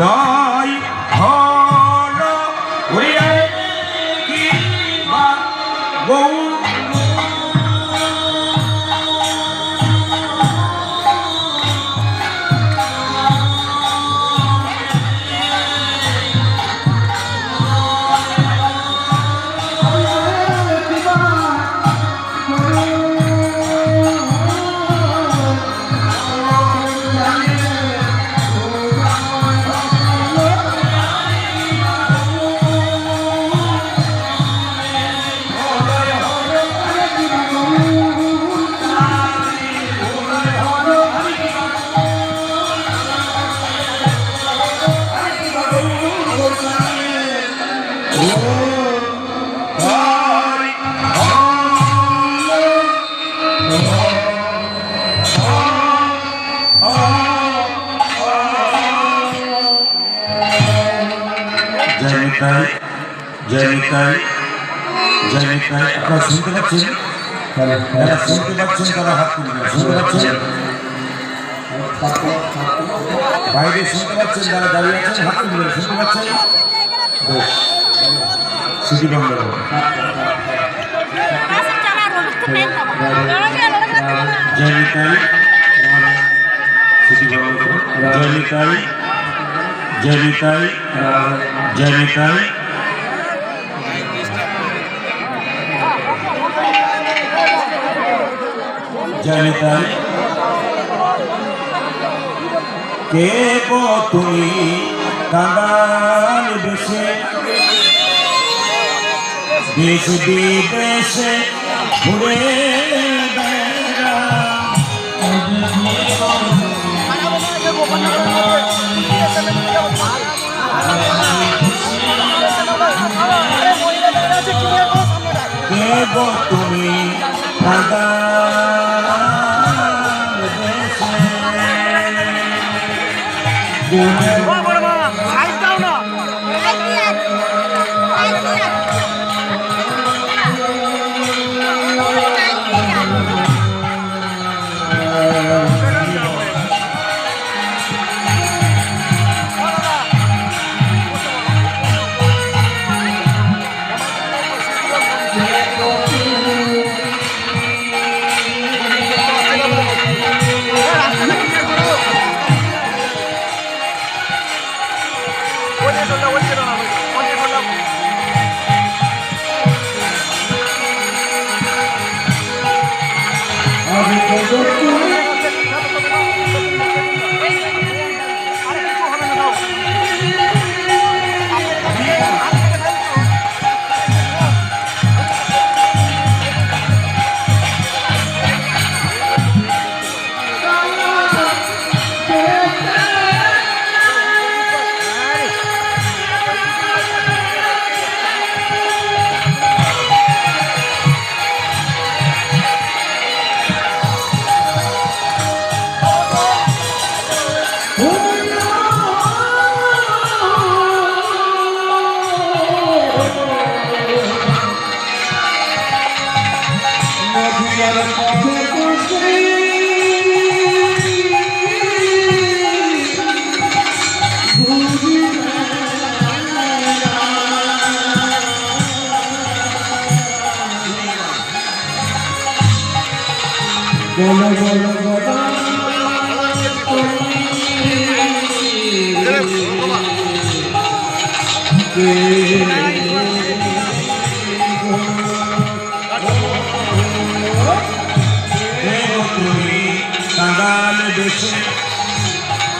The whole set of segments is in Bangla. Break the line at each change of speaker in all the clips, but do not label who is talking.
তাই জয়নিতাই জয়নিতাই আপনারা শুনতে পাচ্ছেন যারা শুনতে পাচ্ছেন, তারা হাত তুলবেন শুনতে পাচ্ছেন? বাইরে শুনতে পাচ্ছেন, যারা দাঁড়িয়ে আছেন, হাত তুলবেন শুনতে পাচ্ছেন? বেশ। সিটি বন্ধ। করুন। জয়নিতাই সিটি করুন। জয়নিতাই জয়নিতাই জয়নিতাই জয়নিতাই কে গো তুমি? কাঙ্গাল বেশে। দেশ বিদেশে ঘুরে কে গো তুমি? কাঙ্গাল ঘুরে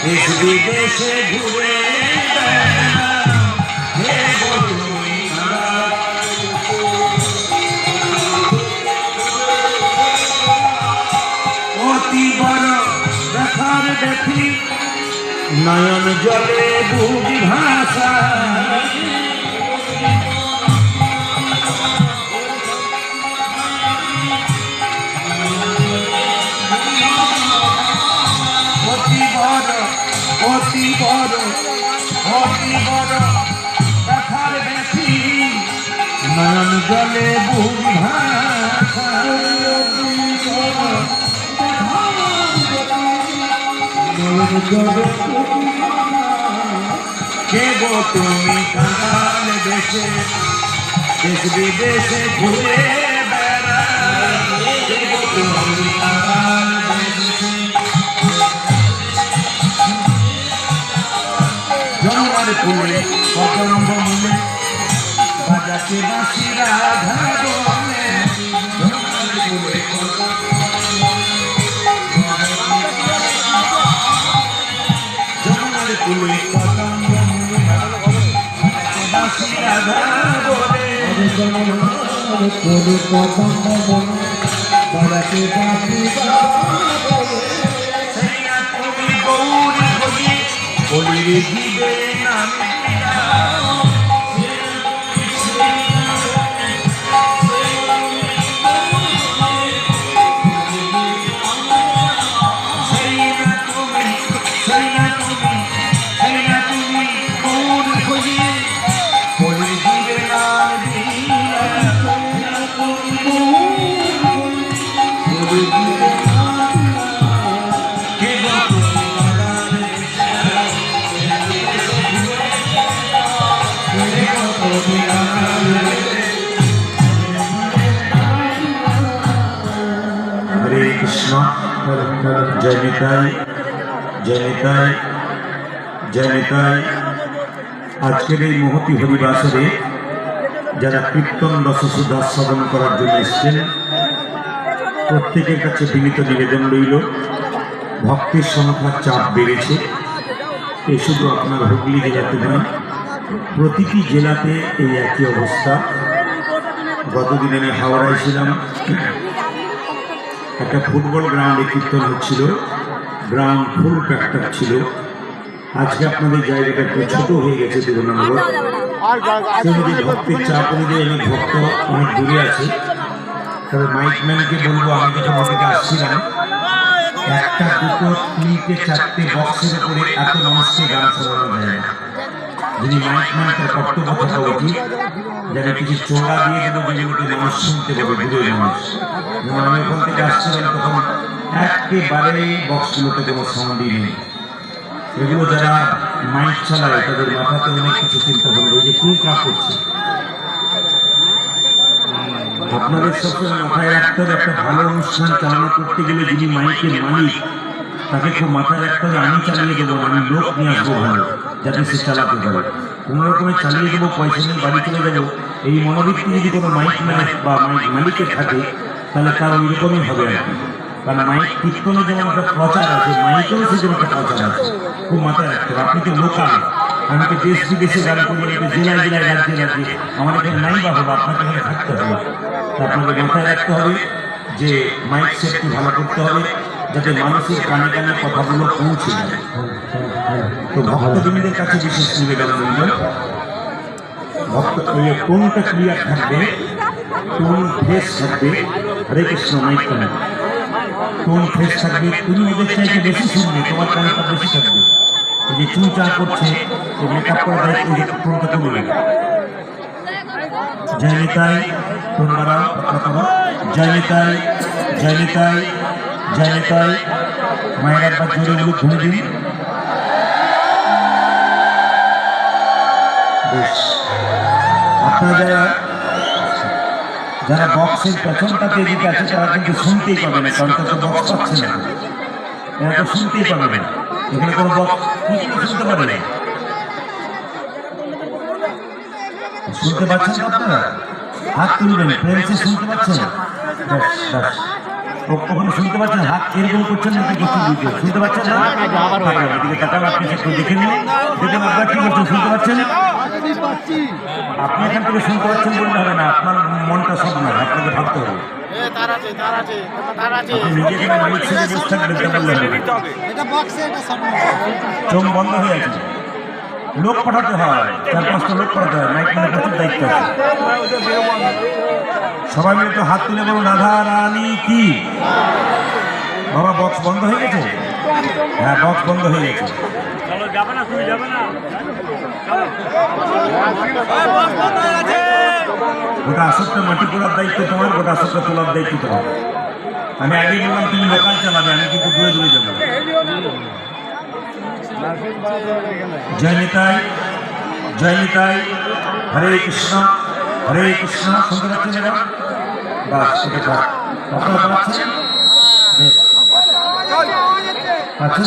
দেশে বিদেশে ঘুরে অতি বড় দেখার দেখি। নয়ন জলে বুঝি ভাষা। বড় দেখার দেখি নয়ন জলে বুঝি তুমি কাঙাল দেশে দেশ বিদেশে ঘুরে গো তুমি কাঙাল জন্মার ফুলে কদম্ব মূলে বাজাতে বাঁশি রাধা বলে জন্মার ফুলে কদম্ব বলে হয়ে দিবে জয় নিতাই জয় আজকের এই মহতি হরিবাসরে যারা কীর্তন রসসুধা শ্রবণ করার জন্য এসছেন, প্রত্যেকের কাছে বিনীত নিবেদন রইল। ভক্তের সংখ্যার চাপ বেড়েছে। এ শুধু আপনার হুগলি জেলাতে নয়, প্রতিটি জেলাতে এই একই অবস্থা। গতদিন আমি হাওড়ায় ছিলাম একটা ফুটবল গ্রাউন্ডে কীর্তন হচ্ছিল। গ্রাউন্ড ফুল প্যাকটাপ ছিল। আজকে আপনাদের জায়গাটা একটু ছোট হয়ে গেছে তুলনামূলক। সেদিকে ভক্তের চাপ অনুযায়ী আমি ভক্ত অনেক দূরে আছে। তবে মাইকম্যানকে বলব আমি যখন ওদিকে আসছিলাম একটা দুটো তিনটে চারটে বক্সের উপরে এত মানুষকে গান শোনানো যায় না। যিনি মাইকম্যান তার কর্তব্য থাকা উচিত যেন কিছু চোরা দিয়ে দেবো যেগুলোকে মানুষ শুনতে পাবে দূরের মানুষ। যেমন আমি ওখান থেকে আসছিলাম তখন একেবারে বক্সগুলোতে কোনো সাউন্ডই নেই। এগুলো যারা মাইক চালায় তাদের মাথাতে অনেক কিছু চিন্তা করবে এই যে কু কা করছে আপনাদের সবসময় মাথায় রাখতে হবে একটা ভালো অনুষ্ঠান চালনা করতে গেলে যিনি মাইকের মালিক তাকে খুব মাথায় রাখতে হবে আমি চালিয়ে না, আমি লোক নিয়ে আসব ভালো। যাতে সে চালাতে পারে। কোনো রকমের চালিয়ে দেবো, পয়সা নিয়ে বাড়ি চলে যাব, এই মনোবৃত্তি যদি কোনো মাইক মালিক বা মাইক মালিকের থাকে, তাহলে তার ওই রকমই হবে আর কি। কারণ মাইক কীর্তনে যেমন একটা প্রচার আছে, মাইকেও সেরকম একটা প্রচার আছে। খুব মাথায় রাখতে হবে, আপনি তো লোকাল। আমি তো দেশ বিদেশে গান করি আমি তো জেলায় জেলায় রাজ্যে রাজ্যে। আমার এখানে নাই বা হবে, আপনাকে এখানে থাকতে হবে। আপনাকে মাথায় রাখতে হবে যে মাইক সেটটি ভালো করতে হবে। যাতে মানুষের কানে কানে কথাগুলো পৌঁছে তো ভক্তজনীদের কাছে বিশেষ নিবেদন রইল। ভক্ত টোনটা ক্লিয়ার থাকবে? কোন ফ্রেশ থাকবে? হরে কৃষ্ণ মাইক কানে ফ্রেশ থাকবে? তুমি ওদের চাইতে বেশি শুনবে, তোমার কানেটা বেশি থাকবে। যে চুন চা করছে, এই মেকআপ করা দায়িত্ব যে কমে গেল জয় নিতাই বলো। জয় নিতাই জয় নিতাই জয় নিতাই মায়ের একবার জোরে ধরে দিন। আপনারা যারা যারা বক্সের পেছনটাতে এদিকে আছে, তারা কিন্তু শুনতেই পাবে না, কারণ তারা তো বক্স পাচ্ছে না। এরা তো শুনতেই পাবে না। এখানে কোনো বক্স শুনতে পাবে না। শুনতে পাচ্ছেন আপনারা? হাত তুলবেন প্রেমসে শুনতে পাচ্ছেন ব্যাস ব্যাস ওখানে শুনতে পাচ্ছেন? হাত এরকম করছেন না কিছু বুঝে শুনতে পাচ্ছেন না? হ্যাঁ, এদিকে আপনি একটু দেখে নিন। দেখুন আপনারা কি করছেন শুনতে পাচ্ছেন? আপনি এখান থেকে শুনতে পাচ্ছেন বললে হবে না আপনার মনটা সব না আপনাকে ভাবতে হবে। চোখ বন্ধ হয়ে আছে। লোক পাঠাতে হয়। চার পাঁচটা লোক পাঠাতে হয়। মাইক মানে প্রচুর দায়িত্ব আছে। সবাই মিলে তো হাত তুলে বলুন রাধা রানী কি? বাবা বক্স বন্ধ হয়ে গেছে? হ্যাঁ বক্স বন্ধ হয়ে গেছে। গোটা আসরটা মাটি করার দায়িত্ব তোমার গোটা আসরটা তোলার দায়িত্ব তোমার। আমি আগে বললাম তুমি লোকাল চালাবে আমি কিন্তু দূরে দূরে যাব। জয় নিতাই জয় নিতাই। হরে কৃষ্ণ হরে কৃষ্ণ। শুনতে পাচ্ছেন এবার বাস পাচ্ছেন?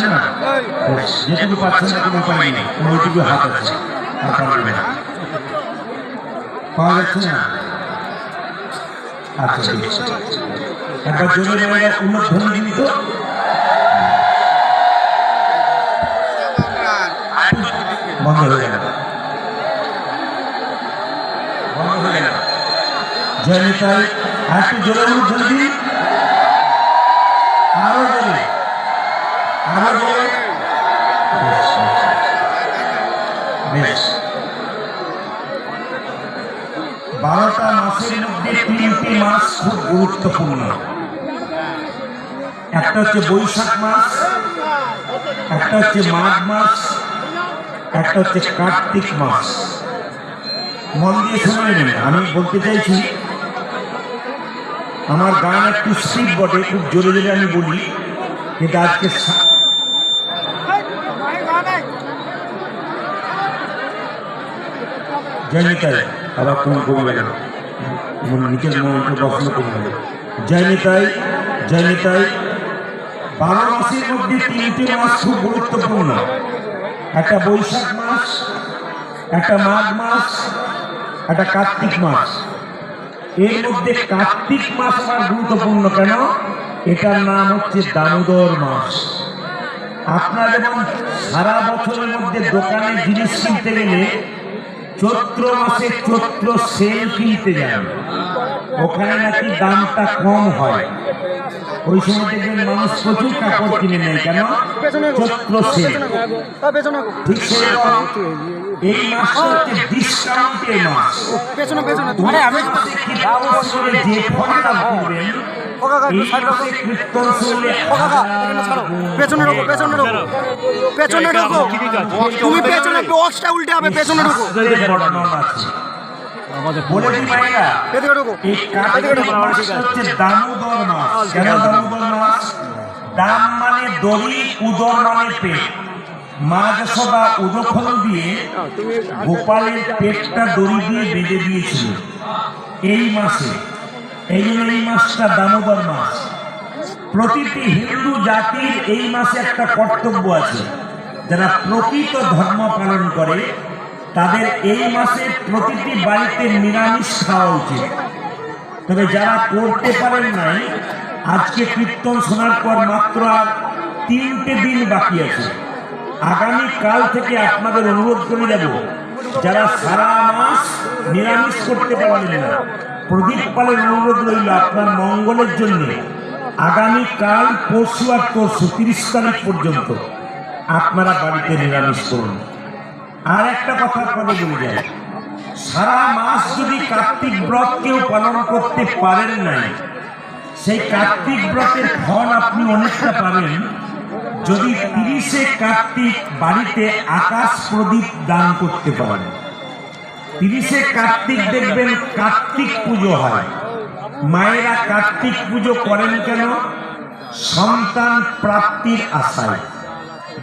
না। যেটুকু পাচ্ছেন না কোনো উপায় নেই। ওইটুকু হাত আছে। না। পাওয়া যাচ্ছে না? আচ্ছা। একবার জোরে জোরে উন্নতধ্বনি দিন তো। বন্ধ হয়ে গেল বন্ধ হয়ে গেল জয় নিতাই আর একটু আরও জোরে। আরও জোরে। বেশ। বারোটা মাসের মধ্যে তিনটি মাস খুব গুরুত্বপূর্ণ। একটা হচ্ছে বৈশাখ মাস, একটা হচ্ছে মাঘ মাস একটা হচ্ছে কার্তিক মাস। মন দিয়ে শুনে নেবেন আমি বলতে চাইছি আমার গান একটু স্পিড বটে খুব জোরে জোরে আমি বলি কিন্তু আজকে সা- জয় নিতাই আবার কোন কমে গেল মনে কমে জয় বারো মাসের মধ্যে তিনটে মাস খুব গুরুত্বপূর্ণ। একটা বৈশাখ মাস, একটা মাঘ মাস, একটা কার্তিক মাস। এর মধ্যে কার্তিক মাস আবার গুরুত্বপূর্ণ কেন? এটার নাম হচ্ছে দামোদর মাস। আপনার যেমন সারা বছরের মধ্যে দোকানে জিনিস কিনতে গেলে চৈত্র মাসে চৈত্র সেল কিনতে যান, ওখানে নাকি দামটা কম হয়। ওই সময় দেখবেন মানুষ প্রচুর কাপড় কিনে নেয় কেন? চৈত্র সেল ঠিক সেরকম এই মাসটা হচ্ছে ডিসকাউন্টের মাস।
পেছনে
আমি যে করবেন
ঢোকো পেছনে ঢোকো পেছনে ঢোকো। তুমি পেছনে বক্সটা উল্টে হবে পেছনে ঢোকো।
বলে দিই
এদিকে ঢোকো।
এই কার্তিক মাস হচ্ছে দামোদর মাস কেন দামোদর। মাস দাম মানে দড়ি উদর মানে পেট। মা যশোদা উদখল দিয়ে গোপালের পেটটা দড়ি দিয়ে বেঁধে দিয়েছিল। এই মাসে এই জন্য এই মাসটা দামোদর মাস। প্রতিটি হিন্দু জাতির এই মাসে একটা কর্তব্য আছে। যারা প্রকৃত ধর্ম পালন করে তাদের এই মাসে প্রতিটি বাড়িতে নিরামিষ খাওয়া উচিত। তবে যারা করতে পারেন নাই, আজকে কীর্তন শোনার পর মাত্র আর তিনটে দিন বাকি আছে। আগামী কাল থেকে আপনাদের অনুরোধ করে যাব, যারা সারা মাস নিরামিষ করতে পারলেন না। প্রদীপ পালের অনুরোধ রইল আপনার মঙ্গলের জন্য। আগামী কাল, পরশু আর পরশু, তিরিশ তারিখ পর্যন্ত আপনারা বাড়িতে নিরামিষ করুন। আর একটা কথা আপনাদের বলে যায় সারা মাস যদি কার্তিক ব্রত কেউ পালন করতে পারেন নাই, সেই কার্তিক ব্রতের ফল আপনি অনেকটা পাবেন। যদি তিরিশে কার্তিক বাড়িতে আকাশ প্রদীপ দান করতে পারেন। তিরিশে কার্তিক দেখবেন কার্তিক পুজো হয়। মায়েরা কার্তিক পুজো করেন কেন? সন্তান প্রাপ্তির আশায়।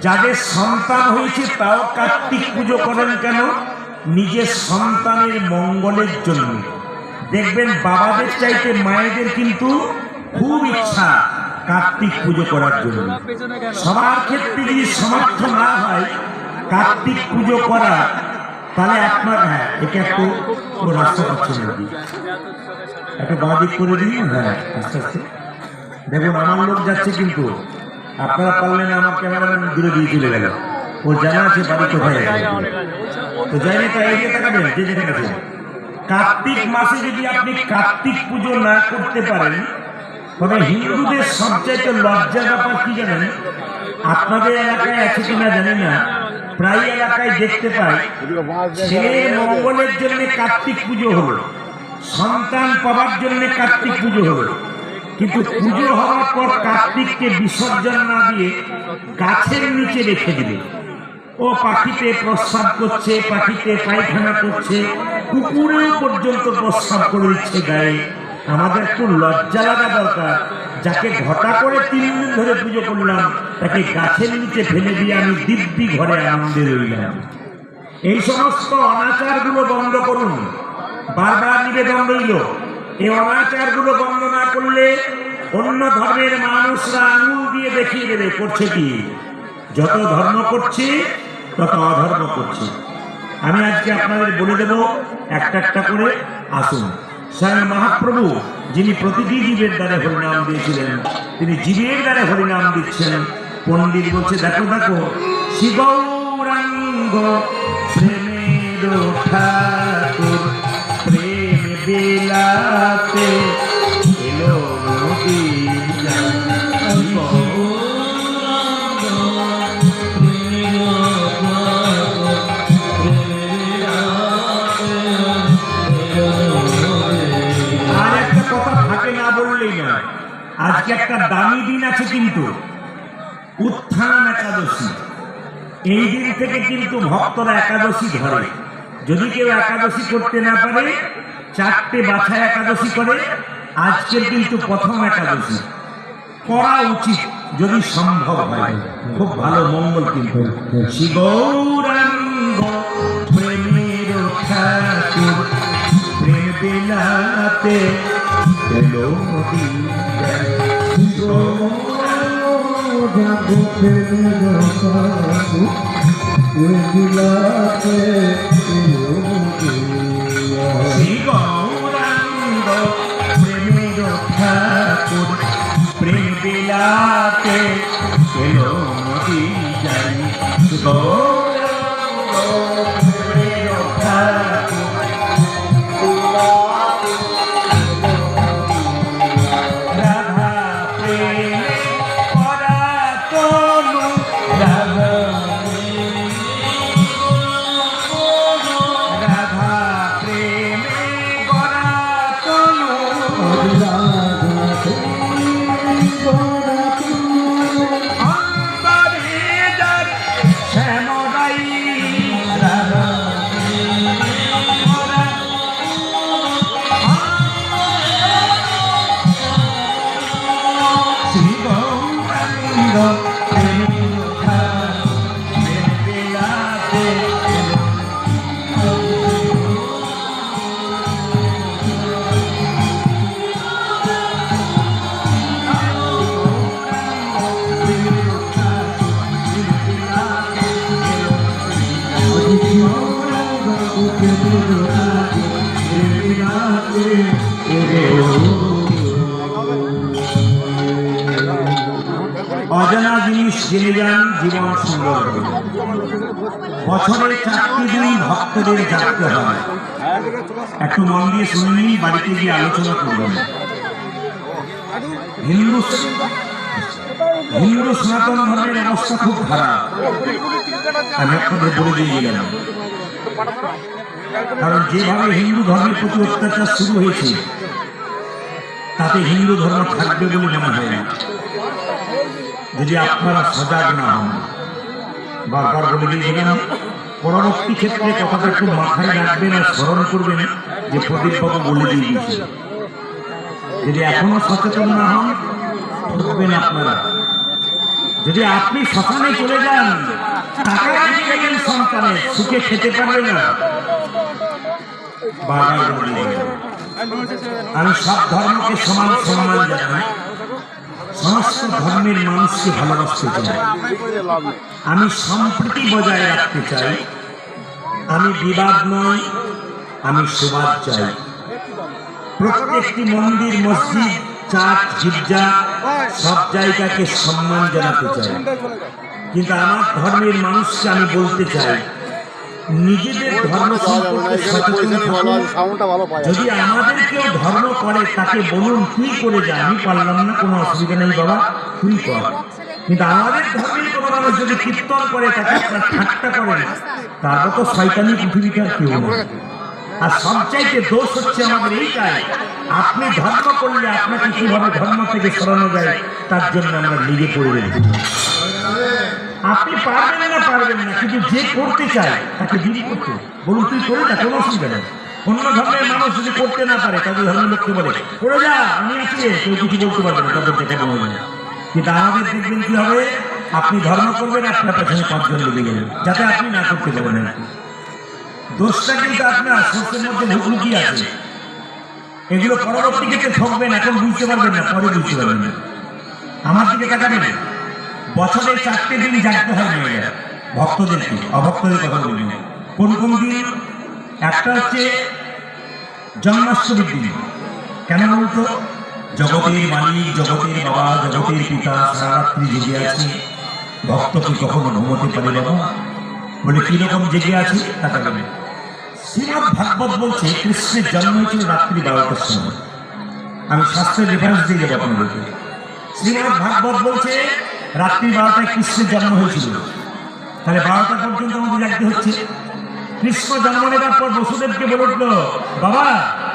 যাদের সন্তান হয়েছে, তাও কার্তিক পুজো করেন কেন? নিজের সন্তানের মঙ্গলের জন্য। দেখবেন বাবাদের চাইতে মায়েদের কিন্তু খুব ইচ্ছা কার্তিক পুজো করার জন্য। সবার ক্ষেত্রে যদি সমর্থ না হয় কার্তিক পুজো করা, তাহলে আপনার হ্যাঁ একে একটু রাস্তা পাচ্ছে নাকি একটা বাঁ করে দিন হ্যাঁ আস্তে আস্তে। দেখুন, আমার লোক যাচ্ছে কিন্তু আপনারা পারলেন আমার ক্যামেরাম্যান দূরে দিয়ে চলে গেল। ও জানা আছে, বাড়ি কোথায় আছে তো যাইনি তো এগিয়ে তাকাবেন, যে যেখানে আছেন কার্তিক মাসে যদি আপনি কার্তিক পুজো না করতে পারেন, তবে হিন্দুদের সবচাইতে লজ্জার ব্যাপার কি জানেন? আপনাদের এলাকায় আছে কিনা জানি না। প্রায় এলাকায় দেখতে পাই ছেলের মঙ্গলের জন্য কার্তিক পুজো হলো। সন্তান পাওয়ার জন্য কার্তিক পুজো হলো। কিন্তু পুজো হওয়ার পর কার্তিককে বিসর্জন না দিয়ে গাছের নিচে রেখে দিবে। ও পাখিতে প্রস্রাব করছে, পাখিতে পায়খানা করছে, কুকুরেও পর্যন্ত প্রস্রাব করে দিচ্ছে গায়ে। আমাদের একটু লজ্জা লাগা দরকার। যাকে ঘটা করে তিন দিন ধরে পুজো করলাম, তাকে গাছের নিচে ফেলে দিয়ে আমি দিব্যি ঘরে আনন্দে রইলাম। এই সমস্ত অনাচারগুলো বন্ধ করুন। বারবার নিবেদন রইল এই অনাচারগুলো বন্ধ না করলে অন্য ধর্মের মানুষরা আঙুল দিয়ে দেখিয়ে দেবে, করছে কি? যত ধর্ম করছে, তত অধর্ম করছে। আমি আজকে আপনাদের বলে দেব একটা একটা করে, আসুন। স্বয়ং মহাপ্রভু, যিনি প্রতিটি জীবের দ্বারা হরিনাম দিয়েছিলেন, তিনি জীবের দ্বারা হরিনাম দিচ্ছেন। পণ্ডিত বলছে, দেখো দেখো, শিবৌরাঙ্গ প্রেমের আজকে একটা দামি দিন আছে কিন্তু। উত্থান একাদশী। এই দিন থেকে কিন্তু ভক্তরা একাদশী ধরে। যদি কেউ একাদশী করতে না পারে, চারটে বাছা একাদশী করে, আজকের কিন্তু প্রথম একাদশী। করা উচিত যদি সম্ভব হয়। খুব ভালো মঙ্গল কিন্তু। শিবৌরাঙ্গ প্রেমের প্রেম বিলাতে এলো। প্রেম বিলাতে এলো নদী যাই গৌরাঙ্গ আলোচনা করবেন। হিন্দু হিন্দু সনাতন ধর্মের অবস্থা খুব খারাপ। আমি আপনাদের বলে দিয়ে গেলাম। কারণ যেভাবে হিন্দু ধর্মের প্রতি অত্যাচার শুরু হয়েছে, তাতে হিন্দু ধর্ম থাকবে বলে মনে হয় না। যদি আপনারা সজাগ না হন, বারবার বলে দিয়েছিলাম পরবর্তী ক্ষেত্রে কথাটা একটু মাথায় রাখবেন আর স্মরণ করবেন যে প্রদীপ বাবু বলে দিয়ে দিয়েছিল যদি এখনও সচেতন না হন ঠকবেন আপনারা। যদি আপনি শ্মশানে চলে যান, টাকা গেলেন সন্তানের, সুখে খেতে পারবে না। আমি সব ধর্মকে সমান সম্মান জানাই। সমস্ত ধর্মের মানুষকে ভালোবাসতে চাই আমি সম্প্রীতি বজায় রাখতে চাই। আমি বিবাদ নয় আমি সুবাদ চাই। প্রত্যেকটি মন্দির, মসজিদ চার্চ গির্জা সব জায়গাকে সম্মান জানাতে চাই। কিন্তু আমার ধর্মের মানুষকে আমি বলতে চাই নিজেদের ধর্ম সম্পর্কে সচেতন থাকুন যদি আমাদের কেউ ধর্ম করে তাকে বলুন তুই করে যা আমি পারলাম না কোনো অসুবিধা নেই বাবা তুই কর। কিন্তু আমাদের ধর্মের কোনো মানুষ যদি কীর্তন করে তাকে আপনার ঠাট্টা করেন তারপর তো শয়তানি পৃথিবীতে আর কেউ নেই। আর সবচাইতে দোষ হচ্ছে আমাদের এইটাই আপনি ধর্ম করলে আপনাকে কীভাবে ধর্ম থেকে সরানো যায় তার জন্য আমরা লেগে পড়ে আপনি পারবেন না পারবেন না, কিন্তু যে করতে চায়, তাকে বিলি করতে বলুন, তুই করে যা কোনো অসুবিধা নেই। অন্য ধর্মের মানুষ যদি করতে না পারে, তাদের ধর্মের লোককে বলে করে যা, আমি আছি। কেউ কিছু বলতে পারবে না তাদের দেখে বলবে না? কিন্তু আমাদের দেখবেন কি হবে? আপনি ধর্ম করবেন, আপনার পেছনে পাঁচজন লেগে গেলেন যাতে আপনি না করতে পারেন আর কি। দোষটা কিন্তু আপনার সত্যের মধ্যে লুকিয়ে আছে। এগুলো পরবর্তী ক্ষেত্রে ঠকবেন, এখন বুঝতে পারবেন না, পরে বুঝতে পারবেন না। আমার দিকে তাকাবেন? বছরে চারটে দিন জাগতে হয় মেয়েরা ভক্তদেরকে, অভক্তদের কথা বলি। কোন কোন দিন? একটা হচ্ছে জন্মাষ্টমীর দিন। কেন বলতো? জগতের মালিক, জগতের বাবা, জগতের পিতা সারারাত্রি জেগে আছে। ভক্ত কি কখনো ঘুমোতে পারে বাবা বলে, কীরকম জেগে আছে? তা তাকাবেন শ্রীমদ ভাগবত বলছে, কৃষ্ণের জন্ম হয়েছিল রাত্রি বারোটার সময়। আমি শাস্ত্রের রেফারেন্স দিয়ে যাব আপনাদেরকে। শ্রীমদ ভাগবত বলছে রাত্রি বারোটায় কৃষ্ণের জন্ম হয়েছিল। তাহলে বারোটা পর্যন্ত আমাদের জাগতে হচ্ছে কৃষ্ণ জন্ম নেবার পর বসুদেবকে বলে উঠল, বাবা,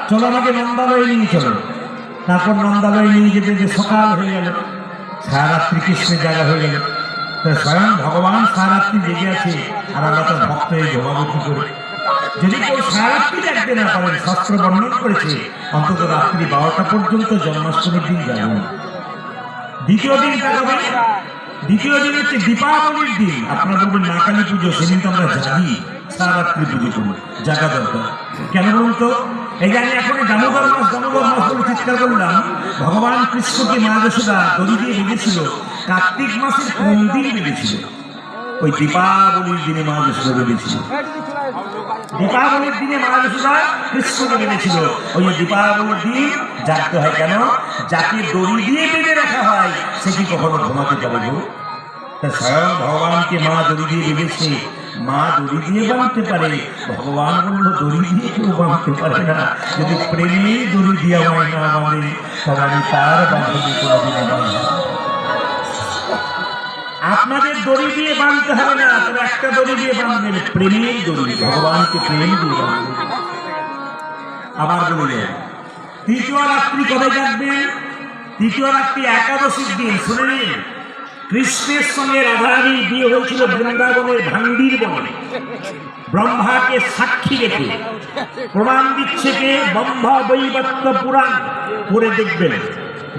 চলো আমাকে নন্দালয়ে নিয়ে চলো। তারপর নন্দালয়ে নিয়ে যেতে যে সকাল হয়ে গেল, সারারাত্রি কৃষ্ণের জায়গা হয়ে গেল। স্বয়ং ভগবান সারারাত্রি জেগে আছে, আর আমরা তো ভক্ত হয়ে ঘুমাবো কি করে। যদি কেউ সারারাত্রি জাগতে না পারেন শাস্ত্র বর্ণন করেছে, অন্তত রাত্রি বারোটা পর্যন্ত জন্মাষ্টমীর দিন যাবেন দ্বিতীয় দিন দ্বিতীয় দিন হচ্ছে দীপাবলির দিন। আপনারা বলবেন না কালী পুজো, সেদিন তো আমরা জাগি। সারারাত্রি পুজো করি জাগা দরকার। কেন বলুন তো? এই যে আমি এখন দামোদর মাস দামোদর মাস বলে চিৎকার করলাম, ভগবান কৃষ্ণকে মা যশোদা দড়ি দিয়ে বেঁধেছিল, কার্তিক মাসের কোন দিন বেঁধেছিল? ওই দীপাবলির দিনে মা যশোদা বেঁধেছিল। দীপাবলির দিনে মা যশোদা কৃষ্ণকে বেঁধেছিল ওই দীপাবলির দিন, জাগতে হয় কেন? যাকে দড়ি দিয়ে বেঁধে রাখা হয়, সে কি কখনো ঘুমাতে পারে স্বয়ং ভগবানকে মা দড়ি দিয়ে বেঁধেছে। মা দড়ি দিয়ে বাঁধতে পারে। ভগবান বলল, দড়ি দিয়ে কেউ বাঁধতে পারে না। যদি প্রেমে দড়ি দিয়ে আমায় না বাঁধে, তবে আমি তার বাঁধবে কোনোদিন বাঁধব না। আপনাদের দড়ি দিয়ে বাঁধতে হবে না, তবে একটা দড়ি দিয়ে বাঁধবেন। প্রেমের দড়ি, ভগবানকে প্রেম দিয়ে বাঁধবেন। আবার বলে তৃতীয় রাত্রি কবে যাবেন তৃতীয় রাত্রি একাদশীর দিন, শুনে নিন। কৃষ্ণের সঙ্গে রাধারানীর বিয়ে হয়েছিল বৃন্দাবনের ভান্ডির বনে। ব্রহ্মাকে সাক্ষী রেখে প্রমাণ দিচ্ছে কে? ব্রহ্ম বৈবত্য পুরাণ পড়ে দেখবেন।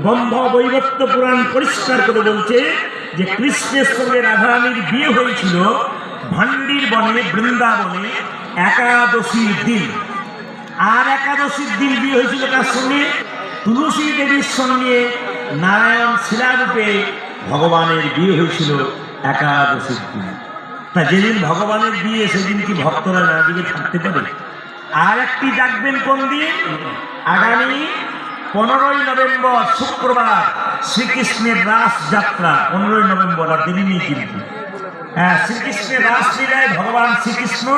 ব্রহ্ম বৈবত্য পুরাণ পরিষ্কার করে বলছে যে কৃষ্ণের সঙ্গে রাধারানীর বিয়ে হয়েছিল ভান্ডির বনে, বৃন্দাবনে একাদশীর দিন। আর একাদশীর দিন বিয়ে হয়েছিল তার সঙ্গে? তুলসী দেবীর সঙ্গে নারায়ণ শিলারূপে ভগবানের বিয়ে হয়েছিল একাদশীর দিন। তা যেদিন ভগবানের বিয়ে, সেদিন কি ভক্তরা না দিকে থাকতে পারে? আর একটি ডাকবেন কোন দিন? আগামী পনেরোই নভেম্বর শুক্রবার শ্রীকৃষ্ণের রাস যাত্রা পনেরোই নভেম্বর, আর দেরি নেই কিন্তু। হ্যাঁ শ্রীকৃষ্ণের রাসলীলায় ভগবান শ্রীকৃষ্ণ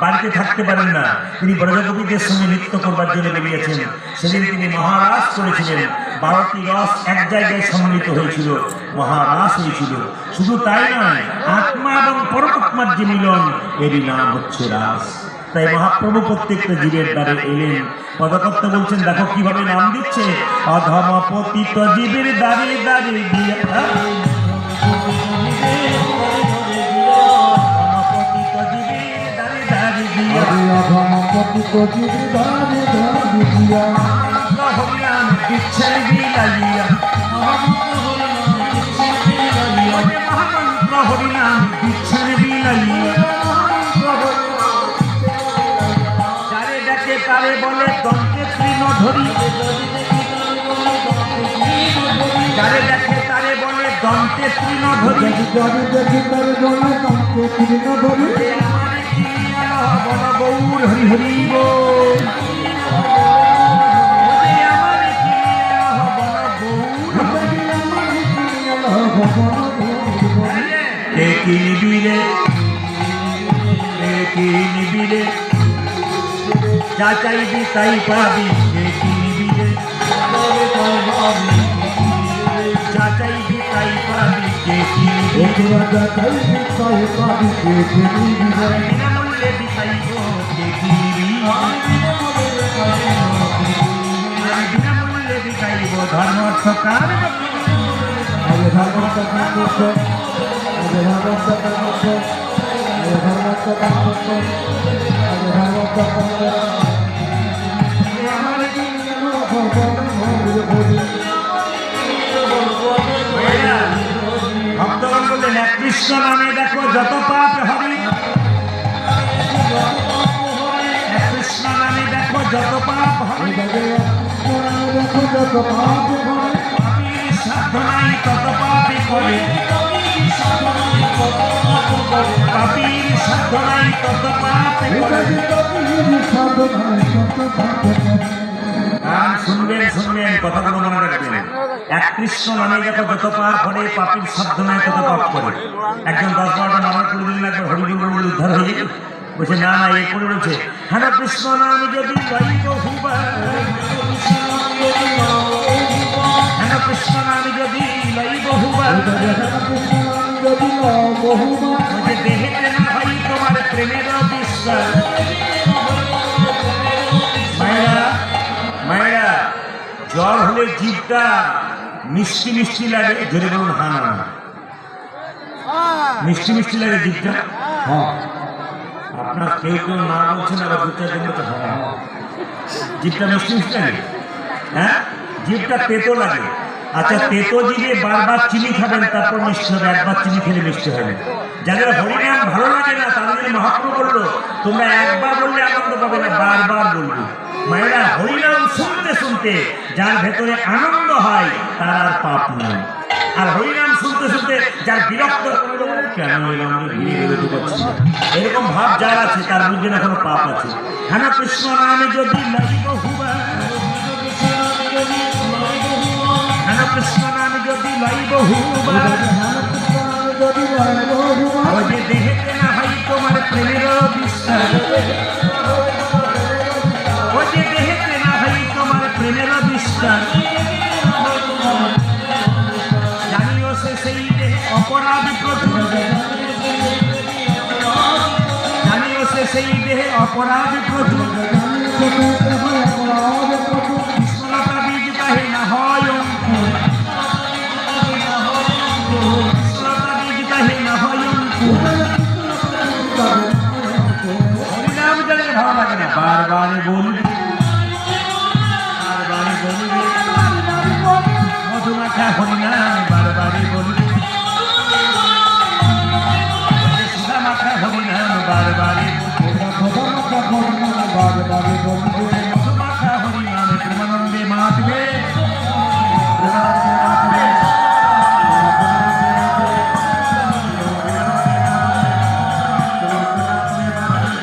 বাড়িতে থাকতে পারেন না। তিনি ব্রজগোপীদের সঙ্গে নৃত্য করবার জন্য বেরিয়েছেন। সেদিন তিনি মহারাস করেছিলেন। বারোটি রস এক জায়গায় সম্মিলিত হয়েছিল। মহারাস হয়েছিল। শুধু তাই নয়, আত্মা এবং পরমাত্মার যে মিলন, এরই নাম হচ্ছে রাস। তাই মহাপ্রভু প্রত্যেকটা জীবের দ্বারে এলেন। পদকর্তা বলছেন দেখো কীভাবে নাম দিচ্ছে? অধম পতিত জীবের দ্বারে দ্বারে দিয়া হরিনাম ধরি যারে ডাকে তারে বলে দন্তে তৃণ ধরি যে আমার কিনিয়া বন গৌর হরি হরি বল যে আমার কিনিয়া কে কি নিবিরে কে কি নিবিরে যা চাইবি তাই পাবি যা চাইবি তাই পাবি কে কি নিবিরে বিনামূল্যে দিতাইব কে কি নিবিরে আমি বিনামূল্যে দিতাইব ধর্ম অর্থ কার ভক্তগণ বললেন এক কৃষ্ণ নামে দেখো, যত পাপ হবে। যত পাপ হয় পাপীর সাধ্য নাই, তত পাপে করে। পাপীর সাধ্য নাই, তত পাপে করে। গান শুনবেন শুনবেন, কথাগুলো মনে রাখবেন। এক কৃষ্ণ নামে যত যত পাপ করে পাপীর সাধ্য নাই তত পাপ করে। একজন দশ বারোটা নামের করে দিলেন, একবার হরিগুল বলে উদ্ধার হয়ে যাবে বলছে, না না এই করে বলছে হ্যাঁ কৃষ্ণ নাম যদি হ্যাঁ কৃষ্ণ নাম যদি দেহেতে না হয় তোমার প্রেমের বিশ্বাস জ্বর হলে জিভটা মিষ্টি মিষ্টি লাগে, ধরে বলুন হা না না মিষ্টি মিষ্টি লাগে জিভটা? হ্যাঁ। আপনার কেউ কেউ না বলছেন, আবার দু চারজন তো হ্যাঁ। জিভটা মিষ্টি মিষ্টি লাগে? হ্যাঁ? জিভটা তেতো লাগে। আচ্ছা তেতো জিভে বারবার চিনি খাবেন, তারপর মিষ্টি হবে, একবার চিনি খেলে মিষ্টি হবে। যাদের হরিনাম ভালো লাগে না, তাদের মহাত্ম বলল, তোমরা একবার বললে আনন্দ পাবে না, বারবার বলবে। মায়েরা, হরিনাম শুনতে শুনতে যার ভেতরে আনন্দ হয়, তার আর পাপ নাই। আর হরিনাম শুনতে শুনতে যার বিরক্ত কেন? এরকম ভাব যার আছে, তার মধ্যে না কোনো পাপ আছে। হ্যাঁ কৃষ্ণ নামে যদি কৃষ্ণ নামে যদি লাইব হুবা ওই যে দেহেতে না হয় তোমার প্রেমের বিশ্বাস ওই যে দেহেতে না হয় তোমার প্রেমের বিশ্বাস জানিও সে সেই দেহে অপরাধ প্রচুর জানিও অপরাধ প্রচুর না বারবার বলবি বারবার বলবি মধুমাখা হরিনাম বারবার বলবি সুধা মাখা হরিনাম বারবার বলবি